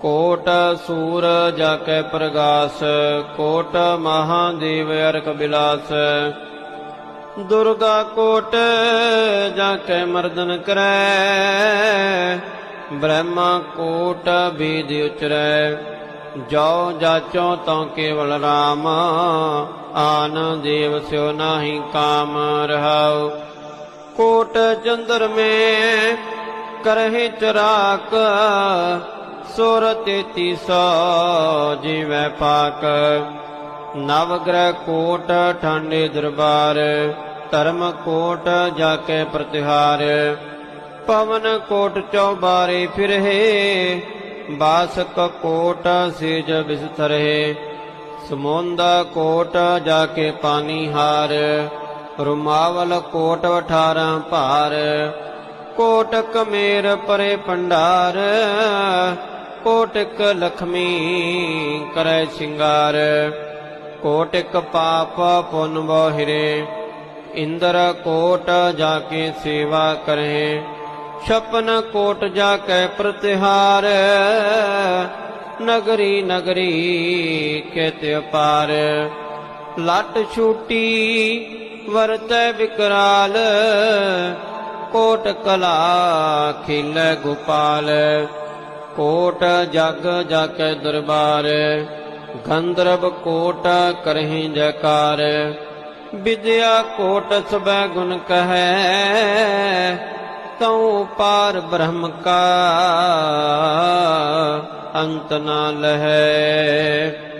ਕੋਟ ਸੂਰ ਜਾ ਕੈ ਪ੍ਰਗਾਸ, ਕੋਟ ਮਹਾਦੇਵ ਅਰਕ ਬਿਲਾਸ। ਦੁਰਗਾ ਕੋਟ ਜਾ ਕੈ ਮਰਦਨ ਕਰੈ, ਬ੍ਰਹਮਾ ਕੋਟ ਬੀਦ ਉਚਰੈ। ਜੋ ਜਾਚੋ ਤਉ ਕੇਵਲ ਰਾਮ, ਆਨ ਦੇਵ ਸਿਓ ਨਾਹੀ ਕਾਮ ਰਹਾਉ। ਕੋਟ ਚੰਦਰ ਮੇ ਕਰਹਿ ਚਰਾਕ ਸੁਰ ਤੇਤੀ ਸੋ ਜੀਵੈ ਪਾਕ। ਨਵ ਗ੍ਰਹ ਕੋਟ ਠਾਂਡੇ ਦਰਬਾਰ, ਧਰਮ ਕੋਟ ਜਾ ਕੇ ਪ੍ਰਤਿਹਾਰ। ਪਵਨ ਕੋਟ ਚੌਬਾਰੇ ਫਿਰਹਿ, ਬਾਸਕ ਕੋਟ ਸੇਜ ਬਿਸਤਰਹਿ ਸਮੁੰਦਾ ਕੋਟ ਜਾ ਕੇ ਪਾਣੀ ਹਾਰ, ਰੁਮਾਵਲ ਕੋਟ 18 ਭਾਰ। ਕੋਟਕ ਮੇਰ ਪਰੇ ਭੰਡਾਰ, ਕੋਟਕ ਲਖਮੀ ਕਰੈ ਸਿੰਗਾਰ। ਕੋਟਿਕ ਪਾਪ ਪੁਨ ਬੋਹਿਰੇ ਇੰਦਰ ਕੋਟ ਜਾ ਕੇ ਸੇਵਾ ਕਰੇ। ਛਪਨ ਕੋਟ ਜਾ ਕੇ ਪ੍ਰਤਿਹਾਰ, ਨਗਰੀ ਨਗਰੀ ਕੇਤੇ ਅਪਾਰ। ਲੱਟ ਛੂਟੀ ਵਰਤੈ ਵਿਕਰਾਲ ਕੋਟ ਕਲਾ ਖਿਲ ਗੋਪਾਲ, ਕੋਟ ਜਗ ਜਗ ਦਰਬਾਰ, ਗੰਧਰਵ ਕੋਟ ਕਰਹਿ ਜਕਾਰ। ਵਿਦਿਆ ਕੋਟ ਸਬੈ ਗੁਣ ਕਹੈ, ਤਉ ਪਾਰ ਬ੍ਰਹਮ ਕਾ ਅੰਤ ਨਾ ਲਹੈ।